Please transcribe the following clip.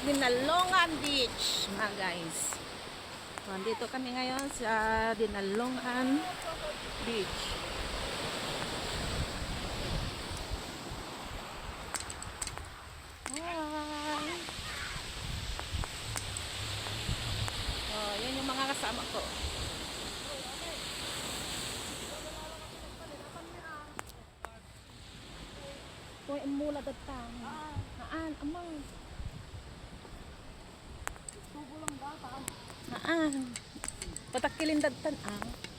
Dinalongan Beach, mga guys. So, andito kami ngayon sa Dinalongan Beach. Hi! Oh, yan yung mga kasama ko. Kung ang mula datang. Naan, amang. Patakilin dagtan ah.